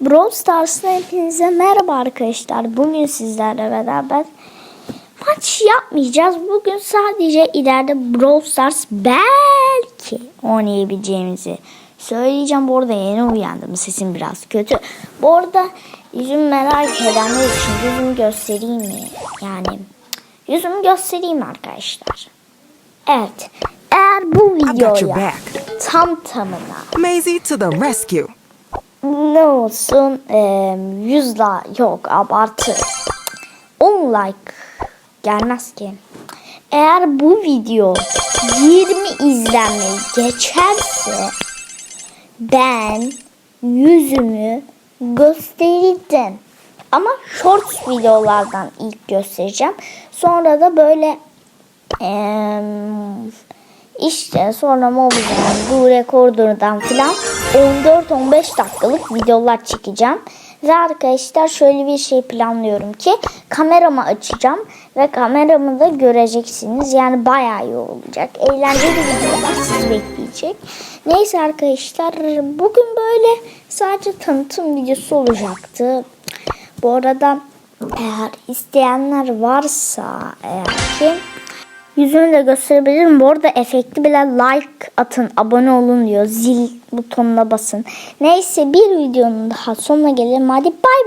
Brawl Stars'ta hepinize merhaba arkadaşlar. Bugün sizlerle beraber maç yapmayacağız. Bugün sadece ileride Brawl Stars belki oynayabileceğimizi söyleyeceğim. Bu arada yeni uyandım. Sesim biraz kötü. Bu arada yüzümü merak edenler için yüzümü göstereyim mi? Yani yüzümü göstereyim arkadaşlar. Evet. Eğer bu videoya tam tamına Maisie to the rescue. Ne olsun eee 100 like yok abartı 10 like gelmez ki. Eğer bu video 20 izlenmeyi geçerse ben yüzümü göstereceğim. Ama short videolardan ilk göstereceğim. Sonra da böyle eee işte sonra mobilden, bu rekorderdan filan 14-15 dakikalık videolar çekeceğim. Ve arkadaşlar şöyle bir şey planlıyorum ki kameramı açacağım ve kameramı da göreceksiniz. Yani bayağı iyi olacak. Eğlenceli videolar sizi bekleyecek. Neyse arkadaşlar bugün böyle sadece tanıtım videosu olacaktı. Bu arada eğer isteyenler varsa eğer ki Yüzünü de gösterebilirim. Bu arada efekti bile like atın, abone olun diyor. Zil butonuna basın. Neyse bir videonun daha sonuna gelelim. Hadi bay bay.